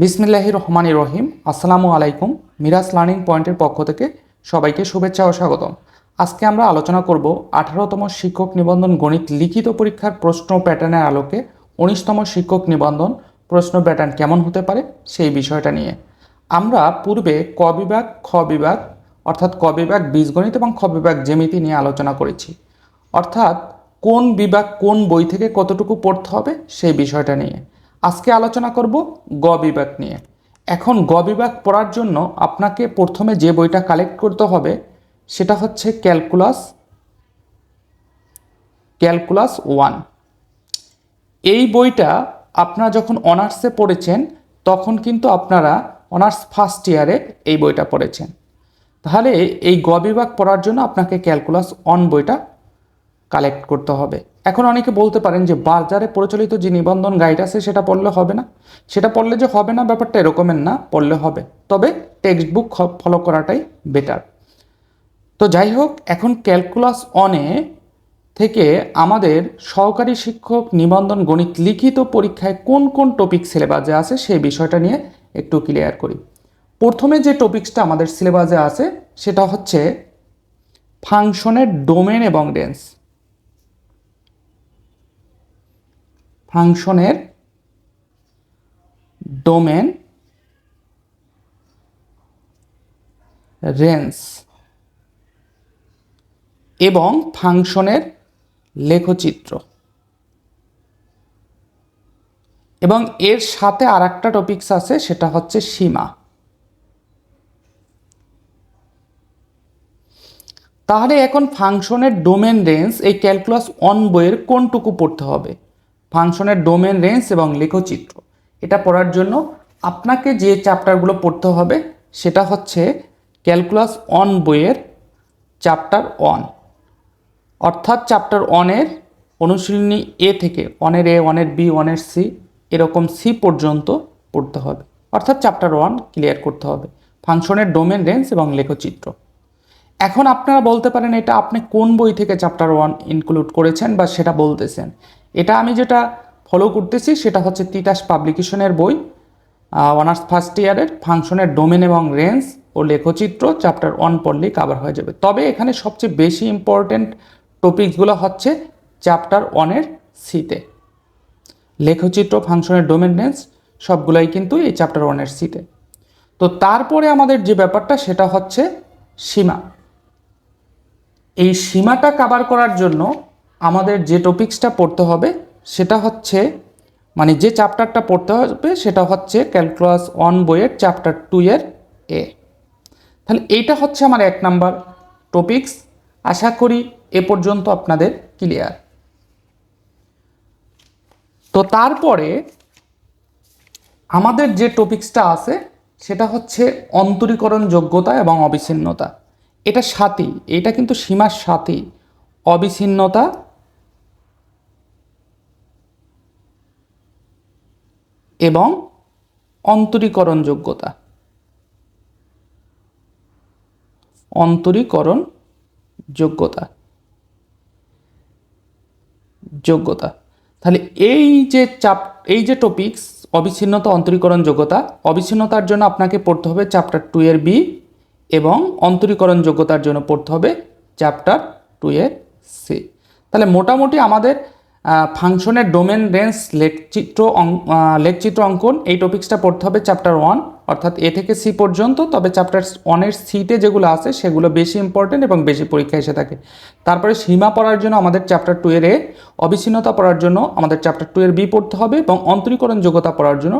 বিসমিল্লাহি রহমানি রহিম। আসসালামু আলাইকুম। মিরাজ লার্নিং পয়েন্টের পক্ষ থেকে সবাইকে শুভেচ্ছা ও স্বাগতম। আজকে আমরা আলোচনা করব আঠারোতম শিক্ষক নিবন্ধন গণিত লিখিত পরীক্ষার প্রশ্ন প্যাটার্নের আলোকে উনিশতম শিক্ষক নিবন্ধন প্রশ্ন প্যাটার্ন কেমন হতে পারে সেই বিষয়টা নিয়ে। আমরা পূর্বে ক বিভাগ, খ বিভাগ, অর্থাৎ ক বিভাগ বীজগণিত এবং খ বিভাগ জ্যামিতি নিয়ে আলোচনা করেছি। অর্থাৎ কোন বিভাগ কোন বই থেকে কতটুকু পড়তে হবে সেই বিষয়টা নিয়ে। আজকে আলোচনা করব গ বিভাগ নিয়ে। এখন গ বিভাগ পড়ার জন্য আপনাকে প্রথমে যে বইটা কালেক্ট করতে হবে, সেটা হচ্ছে ক্যালকুলাস ক্যালকুলাস ওয়ান। এই বইটা আপনারা যখন অনার্সে পড়েছেন, তখন কিন্তু আপনারা অনার্স ফার্স্ট ইয়ারে এই বইটা পড়েছেন। তাহলে এই গ বিভাগ পড়ার জন্য আপনাকে ক্যালকুলাস অন বইটা কালেক্ট করতে হবে। এখন অনেকে বলতে পারেন যে, বাজারে প্রচলিত যে নিবন্ধন গাইড আছে, সেটা পড়লে হবে না। সেটা পড়লে যে হবে না, ব্যাপারটা এরকমের না, পড়লে হবে। তবে টেক্সট বুক ফলো করাটাই বেটার তো যাই হোক, এখন ক্যালকুলাস অনে থেকে আমাদের সহকারী শিক্ষক নিবন্ধন গণিত লিখিত পরীক্ষায় কোন কোন টপিক সিলেবাসে আছে, সেই বিষয়টা নিয়ে একটু ক্লিয়ার করি। প্রথমে যে টপিক্সটা আমাদের সিলেবাসে আছে, সেটা হচ্ছে ফাংশনের ডোমেন এবং রেঞ্জ ফাংশনের ডোমেন রেঞ্জ এবং ফাংশনের লেখচিত্র। এবং এর সাথে আর একটা টপিকস আছে, সেটা হচ্ছে সীমা। তাহলে এখন ফাংশনের ডোমেন রেঞ্জ এই ক্যালকুলাস অন বইয়ের কোনটুকু পড়তে হবে? ফাংশনের ডোমেন রেঞ্জ এবং লেখচিত্র। এটা পড়ার জন্য আপনাকে যে চ্যাপ্টারগুলো পড়তে হবে, সেটা হচ্ছে ক্যালকুলাস অন বইয়ের চ্যাপ্টার অন অর্থাৎ চ্যাপ্টার ওয়ানের অনুশীলনী এ থেকে ওয়ানের এ, ওয়ানের বি, ওয়ানের সি, এরকম সি পর্যন্ত পড়তে হবে। অর্থাৎ চ্যাপ্টার ওয়ান ক্লিয়ার করতে হবে। ফাংশনের ডোমেন রেঞ্জ এবং লেখচিত্র। এখন আপনারা বলতে পারেন, এটা আপনি কোন বই থেকে চ্যাপ্টার ওয়ান ইনক্লুড করেছেন বা সেটা বলতেছেন। এটা আমি যেটা ফলো করতেছি, সেটা হচ্ছে তিতাস পাবলিকেশনের বই অনার্স ফার্স্ট ইয়ারের ফাংশনের ডোমেন এবং রেঞ্জ ও লেখচিত্র চ্যাপ্টার ওয়ান পড়লেই কাভার হয়ে যাবে। তবে এখানে সবচেয়ে বেশি ইম্পর্টেন্ট টপিকসগুলো হচ্ছে চ্যাপ্টার ওয়ানের সিতে লেখচিত্র ফাংশনের ডোমেন রেঞ্জ সবগুলোই কিন্তু এই চ্যাপ্টার ওয়ানের সিতে তো তারপরে আমাদের যে ব্যাপারটা, সেটা হচ্ছে সীমা। এই সীমাটা কাভার করার জন্য আমাদের যে টপিক্সটা পড়তে হবে, সেটা হচ্ছে মানে যে চ্যাপ্টারটা পড়তে হবে, সেটা হচ্ছে ক্যালকুলাস ওয়ান বইয়ের চ্যাপ্টার টু এর এ তাহলে এইটা হচ্ছে আমার এক নাম্বার টপিক্স আশা করি এ পর্যন্ত আপনাদের ক্লিয়ার তো তারপরে আমাদের যে টপিক্সটা আছে, সেটা হচ্ছে অন্তরীকরণ যোগ্যতা এবং অবিচ্ছিন্নতা। এটা সাথী, এটা কিন্তু সীমার সাথী। অবিচ্ছিন্নতা এবং অন্তরীকরণ যোগ্যতা অন্তরীকরণ যোগ্যতা। যোগ্যতা তাহলে এই যে চাপ, এই যে টপিকস অবিচ্ছিন্নতা অন্তরীকরণ যোগ্যতা অবিচ্ছিন্নতার জন্য আপনাকে পড়তে হবে চ্যাপ্টার টু এর বি এবং অন্তরীকরণ যোগ্যতার জন্য পড়তে হবে চ্যাপ্টার টু এর সি তাহলে মোটামুটি আমাদের ফাংশনের ডোমেন রেঞ্জ লেখচিত্র লেখচিত্র অঙ্কন, এই টপিক্সটা পড়তে হবে চ্যাপ্টার ওয়ান অর্থাৎ এ থেকে সি পর্যন্ত, তবে চ্যাপ্টার ওয়ানের সিতে যেগুলো আছে, সেগুলো বেশি ইম্পর্টেন্ট এবং বেশি পরীক্ষা এসে থাকে। তারপরে সীমা পড়ার জন্য আমাদের চ্যাপ্টার টু এর এ, অবিচ্ছিন্নতা পড়ার জন্য আমাদের চ্যাপ্টার টু এর বি পড়তে হবে এবং অন্তরীকরণ যোগ্যতা পড়ার জন্য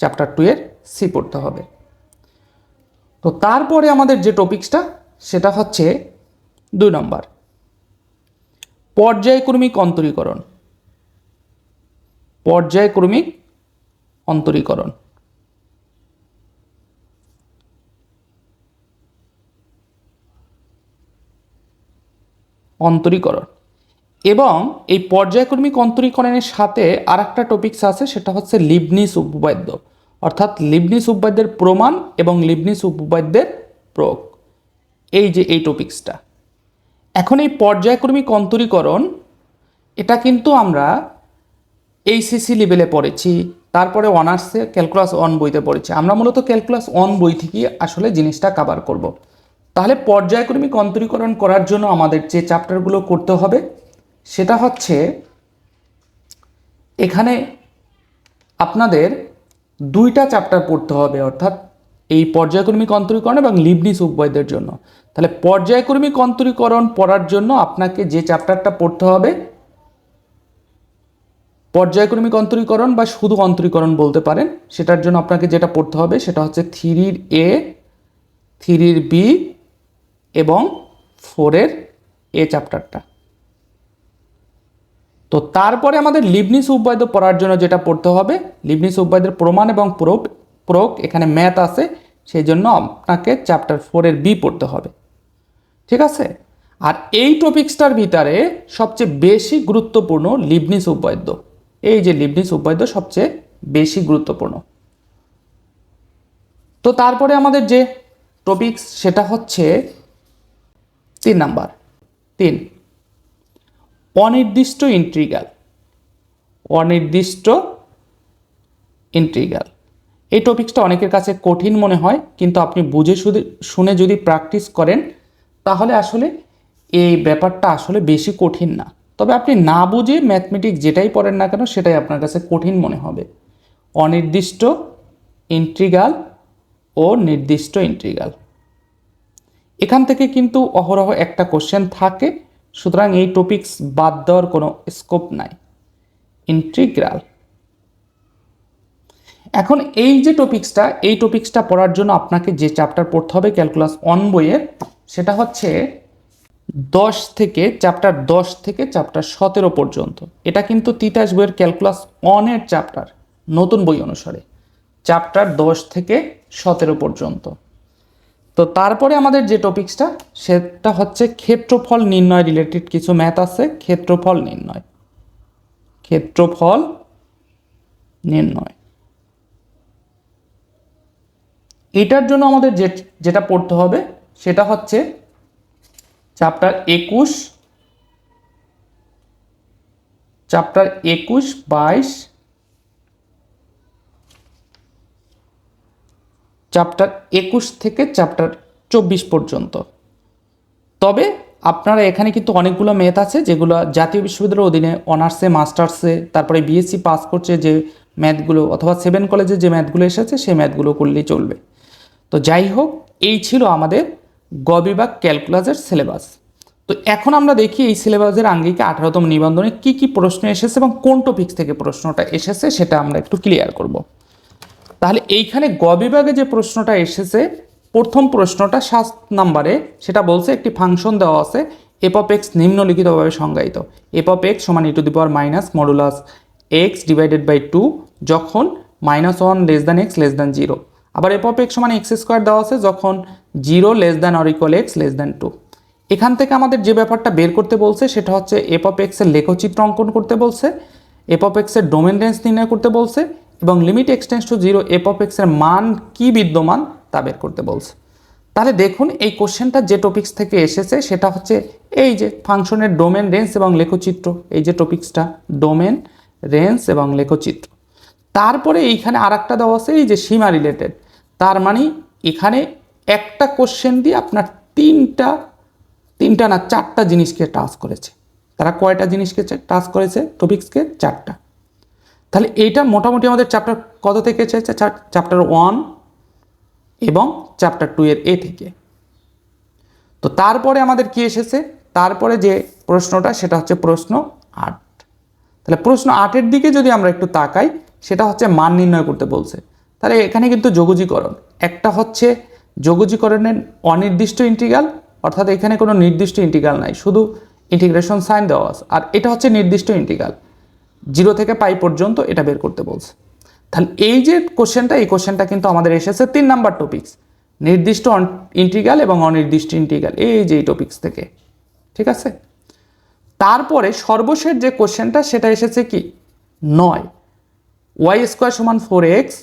চ্যাপ্টার টু এর সি পড়তে হবে। তো তারপরে আমাদের যে টপিক্সটা সেটা হচ্ছে দুই নম্বর। পর্যায়ক্রমিক অন্তরীকরণ। পর্যায়ক্রমিক অন্তরীকরণ। অন্তরীকরণ। এবং এই পর্যায়ক্রমিক অন্তরীকরণের সাথে আর একটা টপিক্স আছে, সেটা হচ্ছে লিবনিস উপবাদ্য অর্থাৎ লিবনিস উপবাদ্যের প্রমাণ এবং লিবনিস উপবাদ্যের প্রয়োগ। এই যে এই টপিক্সটা এখন এই পর্যায়ক্রমিক অন্তরীকরণ, এটা কিন্তু আমরা এইচএসসি লেভেলে পড়েছি, তারপরে অনার্সে ক্যালকুলাস অন বইতে পড়েছি আমরা মূলত ক্যালকুলাস অন বই থেকেই আসলে জিনিসটা কাভার করব। তাহলে পর্যায়ক্রমিক অন্তরীকরণ করার জন্য আমাদের যে চ্যাপ্টারগুলো করতে হবে, সেটা হচ্ছে এখানে আপনাদের দুইটা চ্যাপ্টার পড়তে হবে, অর্থাৎ এই পর্যায়ক্রমিক অন্তরীকরণ এবং লিবনিস উপবয়দের জন্য তাহলে পর্যায়ক্রমিক অন্তরীকরণ পড়ার জন্য আপনাকে যে চ্যাপ্টারটা পড়তে হবে পর্যায়ক্রমিক অন্তরীকরণ বা শুধু অন্তরীকরণ বলতে পারেন, সেটার জন্য আপনাকে যেটা পড়তে হবে সেটা হচ্ছে থ্রির এ, থ্রির বি এবং ফোরের এ চ্যাপ্টারটা। তো তারপরে আমাদের লিবনিস উপবাদ্য পড়ার জন্য যেটা পড়তে হবে, লিবনিস উপবাদ্যের প্রমাণ এবং প্রোপ প্রোক এখানে ম্যাথ আছে, সেই জন্য আপনাকে চ্যাপ্টার ফোরের বি পড়তে হবে। ঠিক আছে? আর এই টপিক্সটার ভিতরে সবচেয়ে বেশি গুরুত্বপূর্ণ লিবনিস উপবাদ্য এই যে লিবনিস উপবাদ্য সবচেয়ে বেশি গুরুত্বপূর্ণ। তো তারপরে আমাদের যে টপিকস সেটা হচ্ছে তিন নাম্বার। তিন, অনির্দিষ্ট ইন্ট্রিগাল অনির্দিষ্ট ইন্ট্রিগাল এই টপিকসটা অনেকের কাছে কঠিন মনে হয়, কিন্তু আপনি বুঝে শুনে যদি প্র্যাকটিস করেন, তাহলে আসলে এই ব্যাপারটা আসলে বেশি কঠিন না। তবে আপনি না বুঝে ম্যাথমেটিক্স যেটাই পড়েন না কেন সেটাই আপনার কাছে কঠিন মনে হবে। অনির্দিষ্ট ইন্ট্রিগাল ও নির্দিষ্ট ইন্ট্রিগাল এখান থেকে কিন্তু অহরহ একটা কোশ্চেন থাকে, সুতরাং এই টপিকস বাদ দেওয়ার কোনো স্কোপ নাই। ইন্টিগ্রাল এখন এই যে টপিক্সটা এই টপিক্সটা পড়ার জন্য আপনাকে যে চ্যাপ্টার পড়তে হবে ক্যালকুলাস অন বইয়ের সেটা হচ্ছে দশ থেকে চ্যাপ্টার দশ থেকে চ্যাপ্টার সতেরো পর্যন্ত। এটা কিন্তু তিতাস বইয়ের ক্যালকুলাস অনের চ্যাপ্টার নতুন বই অনুসারে। চ্যাপ্টার দশ থেকে সতেরো পর্যন্ত। তো তারপরে আমাদের যে টপিক্সটা সেটা হচ্ছে ক্ষেত্রফল নির্ণয় রিলেটেড কিছু ম্যাথ আছে, ক্ষেত্রফল নির্ণয়। ক্ষেত্রফল নির্ণয়। এটার জন্য আমাদের যে, যেটা পড়তে হবে, সেটা হচ্ছে চ্যাপ্টার একুশ চ্যাপ্টার একুশ বাইশ, চ্যাপ্টার একুশ থেকে চ্যাপ্টার চব্বিশ পর্যন্ত। তবে আপনারা এখানে কিন্তু অনেকগুলো ম্যাথ আছে যেগুলো জাতীয় বিশ্ববিদ্যালয়ের অধীনে অনার্সে মাস্টার্সে তারপরে বিএসসি পাস করছে যে ম্যাথগুলো অথবা সেভেন কলেজে যে ম্যাথগুলো এসেছে, সেই ম্যাথগুলো করলেই চলবে। তো যাই হোক, এই ছিল আমাদের গ বিভাগ ক্যালকুলাসের সিলেবাস। তো এখন আমরা দেখি এই সিলেবাসের আঙ্গিকে আঠারোতম নিবন্ধনে কি কি প্রশ্ন এসেছে এবং কোন টপিক্স থেকে প্রশ্নটা এসেছে সেটা আমরা একটু ক্লিয়ার করব। তাহলে এইখানে গ বিভাগে যে প্রশ্নটা এসেছে, প্রথম প্রশ্নটা সাত নাম্বারে, সেটা বলছে একটি ফাংশন দেওয়া আছে এপ অফ এক্স নিম্নলিখিতভাবে সংজ্ঞায়িত। এপ অফ এক্স সমান e to the power minus modulus x divided by two যখন minus one less than x less than zero আবার এপ অফ এক্স সমান এক্স স্কোয়ার দেওয়া আছে যখন zero less than or equal x less than two এখান থেকে আমাদের যে ব্যাপারটা বের করতে বলছে, সেটা হচ্ছে এপ অফ এক্সের লেখচিত্র অঙ্কন করতে বলছে এপ অফ এক্সের ডোমেন রেঞ্জ নির্ণয় করতে বলছে, এবং limit x tends to zero f of এক্সের মান কি বিদ্যমান তা বের করতে বলছে। তাহলে দেখুন, এই কোশ্চেনটা যে টপিক্স থেকে এসেছে, সেটা হচ্ছে এই যে ফাংশনের ডোমেন রেঞ্জ এবং লেখচিত্র, এই যে টপিক্সটা ডোমেন রেঞ্জ এবং লেখচিত্র। তারপরে এইখানে আর একটা দেওয়া আছে, এই যে সীমা রিলেটেড তার মানে এখানে একটা কোশ্চেন দিয়ে আপনার তিনটা তিনটা না চারটা জিনিসকে টাচ করেছে। তারা কয়টা জিনিসকে টাচ করেছে? টপিক্সকে চারটা। তাহলে এইটা মোটামুটি আমাদের চ্যাপ্টার কত থেকে এসেছে চ্যাপ্টার ওয়ান এবং চ্যাপ্টার টু এর এ থেকে। তো তারপরে আমাদের কি এসেছে? তারপরে যে প্রশ্নটা, সেটা হচ্ছে প্রশ্ন আট। তাহলে প্রশ্ন আটের দিকে যদি আমরা একটু তাকাই, সেটা হচ্ছে মান নির্ণয় করতে বলছে। তাহলে এখানে কিন্তু যোগজীকরণ। একটা হচ্ছে যোগজীকরণের অনির্দিষ্ট ইন্টিগ্রাল, অর্থাৎ এখানে কোনো নির্দিষ্ট ইন্টিগ্রাল নাই, শুধু ইন্টিগ্রেশন সাইন দেওয়া আছে। আর এটা হচ্ছে নির্দিষ্ট ইন্টিগ্রাল। জিরো থেকে পাই পর্যন্ত এটা বের করতে বলছে। তাহলে এই যে কোশ্চেনটা, এই কোশ্চেনটা কিন্তু আমাদের এসেছে তিন নাম্বার টপিক্স নির্দিষ্ট ইন্টিগ্রাল এবং অনির্দিষ্ট ইন্টিগ্রাল, এই যে এই টপিক্স থেকে। ঠিক আছে? তারপরে সর্বশেষ যে কোশ্চেনটা, সেটা এসেছে কি? নয়। ওয়াই স্কোয়ার সমান ফোর এক্স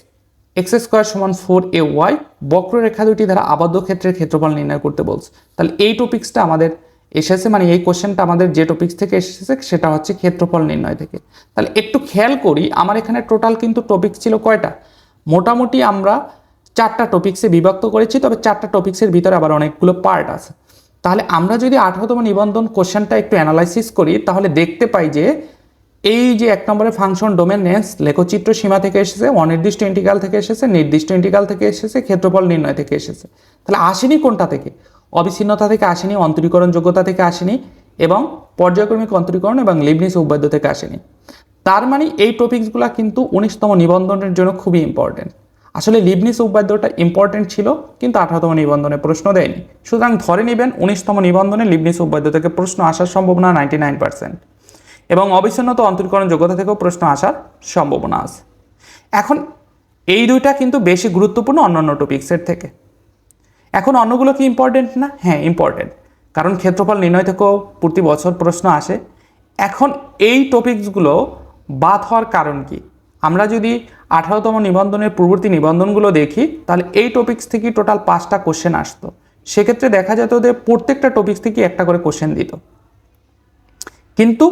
এক্স স্কোয়ার সমান ফোর এ ওয়াই, বক্ররেখা দুটি দ্বারা আবদ্ধ ক্ষেত্রের ক্ষেত্রফল নির্ণয় করতে বলছে। তাহলে এই টপিক্সটা আমাদের এসেছে মানে এই কোশ্চেনটা আমাদের যে টপিক্স থেকে এসেছে, সেটা হচ্ছে ক্ষেত্রফল নির্ণয় থেকে। তাহলে একটু খেয়াল করি, আমার এখানে টোটাল কিন্তু টপিক ছিল কয়টা? মোটামুটি আমরা চারটা টপিক্সে বিভক্ত করেছি, তবে চারটা টপিক্সের ভিতরে আবার অনেকগুলো পার্ট আছে। তাহলে আমরা যদি আঠারোতম নিবন্ধন কোশ্চেনটা একটু অ্যানালাইসিস করি, তাহলে দেখতে পাই যে এই যে এক নম্বরে ফাংশন ডোমেন নেস লেখচিত্র সীমা থেকে এসেছে, অনির্দিষ্ট ইন্টিগ্রাল থেকে এসেছে, নির্দিষ্ট ইন্টিগ্রাল থেকে এসেছে, ক্ষেত্রফল নির্ণয় থেকে এসেছে। তাহলে আসেনি কোনটা থেকে? অবিচ্ছিন্নতা থেকে আসেনি, অন্তরীকরণ যোগ্যতা থেকে আসেনি এবং পর্যায়ক্রমিক অন্তরীকরণ এবং লিবনিস উপবাদ্য থেকে আসেনি। তার মানে এই টপিকসগুলো কিন্তু উনিশতম নিবন্ধনের জন্য খুবই ইম্পর্টেন্ট আসলে লিবনিস উপবাদ্যটা ইম্পর্টেন্ট ছিল, কিন্তু আঠারোতম নিবন্ধনে প্রশ্ন দেয়নি। সুতরাং ধরে নেবেন উনিশতম নিবন্ধনে লিবনিস উপবাদ্য থেকে প্রশ্ন আসার সম্ভাবনা নাইনটি নাইন পার্সেন্ট এবং অবিচ্ছিন্নত অন্তরীকরণ যোগ্যতা থেকেও প্রশ্ন আসার সম্ভাবনা আছে। এখন এই দুইটা কিন্তু বেশি গুরুত্বপূর্ণ অন্যান্য টপিক্সের থেকে। এখন অন্যগুলো কি ইম্পর্টেন্ট না? হ্যাঁ ইম্পর্টেন্ট কারণ ক্ষেত্রফল নির্ণয় থেকেও প্রতি বছর প্রশ্ন আসে। এখন এই টপিকসগুলো বাদ হওয়ার কারণ কি? আমরা যদি আঠারোতম নিবন্ধনের পূর্ববর্তী নিবন্ধনগুলো দেখি, তাহলে এই টপিক্স থেকে টোটাল পাঁচটা কোশ্চেন আসতো। সেক্ষেত্রে দেখা যেত যে প্রত্যেকটা টপিক্স থেকে একটা করে কোশ্চেন দিত। কিন্তু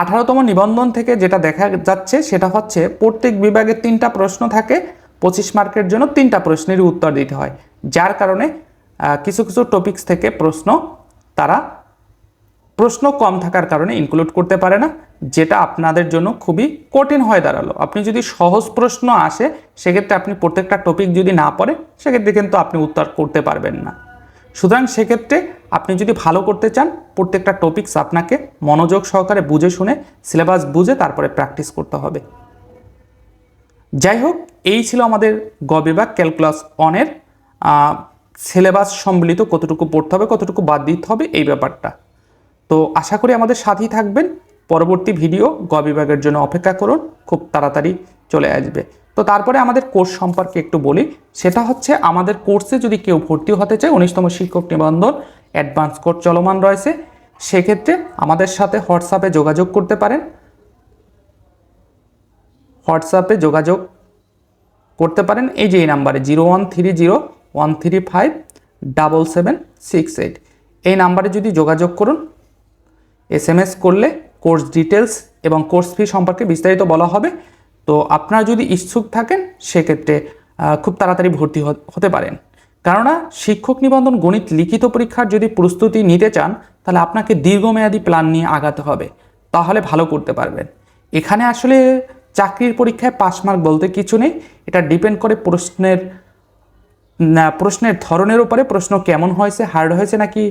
আঠারোতম নিবন্ধন থেকে যেটা দেখা যাচ্ছে, সেটা হচ্ছে প্রত্যেক বিভাগে তিনটা প্রশ্ন থাকে, পঁচিশ মার্কের জন্য তিনটা প্রশ্নেরই উত্তর দিতে হয়। যার কারণে কিছু কিছু টপিকস থেকে প্রশ্ন তারা, প্রশ্ন কম থাকার কারণে ইনক্লুড করতে পারে না। যেটা আপনাদের জন্য খুবই কঠিন হয়ে দাঁড়াল। আপনি যদি সহজ প্রশ্ন আসে, সেক্ষেত্রে আপনি প্রত্যেকটা টপিক যদি না পড়ে, সেক্ষেত্রে কিন্তু আপনি উত্তর করতে পারবেন না। সুতরাং সেক্ষেত্রে আপনি যদি ভালো করতে চান, প্রত্যেকটা টপিকস আপনাকে মনোযোগ সহকারে বুঝে শুনে সিলেবাস বুঝে তারপরে প্র্যাকটিস করতে হবে। যাই হোক এই ছিল আমাদের গ বিভাগ ক্যালকুলাস অনের সিলেবাস সম্বলিত কতটুকু পড়তে হবে, কতটুকু বাদ দিতে হবে, এই ব্যাপারটা। তো আশা করি আমাদের সাথেই থাকবেন। পরবর্তী ভিডিও গ বিভাগের জন্য অপেক্ষা করুন, খুব তাড়াতাড়ি চলে আসবে। তো তারপরে আমাদের কোর্স সম্পর্কে একটু বলি, সেটা হচ্ছে আমাদের কোর্সে যদি কেউ ভর্তি হতে চায়, উনিশতম শিক্ষক নিবন্ধন, অ্যাডভান্স কোর্স চলমান রয়েছে, সেক্ষেত্রে আমাদের সাথে হোয়াটসঅ্যাপে যোগাযোগ করতে পারেন। হোয়াটসঅ্যাপে যোগাযোগ করতে পারেন, এই যে এই নাম্বারে zero one three zero one three five double seven six eight. এই নাম্বারে যদি যোগাযোগ করুন এস করলে কোর্স ডিটেলস এবং কোর্স ফি সম্পর্কে বিস্তারিত বলা হবে। তো আপনারা যদি ইচ্ছুক থাকেন, সেক্ষেত্রে খুব তাড়াতাড়ি ভর্তি হতে পারেন। কেননা, শিক্ষক নিবন্ধন গণিত লিখিত পরীক্ষার যদি প্রস্তুতি নিতে চান, তাহলে আপনাকে দীর্ঘমেয়াদী প্ল্যান নিয়ে আগাতে হবে। তাহলে ভালো করতে পারবেন। এখানে আসলে চাকরির পরীক্ষায় পাস মার্ক বলতে কিছু নেই। এটা ডিপেন্ড করে প্রশ্নের প্রশ্নের ধরনের উপরে প্রশ্ন কেমন হয়েছে হার্ড হয়েছে নাকি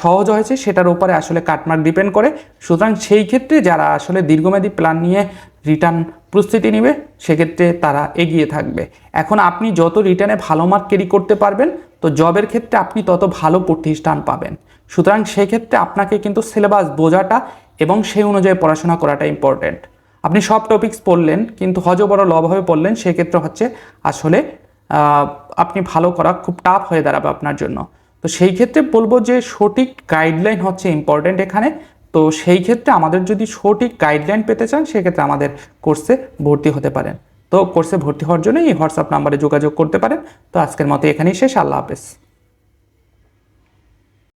সহজ হয়েছে, সেটার উপরে আসলে কাটমার্ক ডিপেন্ড করে। সুতরাং সেই ক্ষেত্রে যারা আসলে দীর্ঘমেয়াদী প্ল্যান নিয়ে রিটার্ন প্রস্তুতি নেবে, সেক্ষেত্রে তারা এগিয়ে থাকবে। এখন আপনি যত রিটার্নে ভালো মার্ক ক্যারি করতে পারবেন, তো জবের ক্ষেত্রে আপনি তত ভালো প্রতিষ্ঠান পাবেন। সুতরাং সেক্ষেত্রে আপনাকে কিন্তু সিলেবাস বোঝাটা এবং সেই অনুযায়ী পড়াশোনা করাটা ইম্পর্ট্যান্ট আপনি সব টপিকস পড়লেন, কিন্তু হজ বড় লবভাবে পড়লেন, সেক্ষেত্রে হচ্ছে আসলে আপনি ভালো করা খুব টাফ হয়ে দাঁড়াবে আপনার জন্য। তো সেই ক্ষেত্রে বলব যে সঠিক গাইডলাইন হচ্ছে ইম্পর্টেন্ট এখানে। তো সেই ক্ষেত্রে আমাদের যদি সঠিক গাইডলাইন পেতে চান, সেক্ষেত্রে আমাদের কোর্সে ভর্তি হতে পারেন। তো কোর্সে ভর্তি হওয়ার জন্য এই হোয়াটসঅ্যাপ নাম্বারে যোগাযোগ করতে পারেন। তো আজকের মতো এখানেই শেষ। আল্লাহ হাফেজ।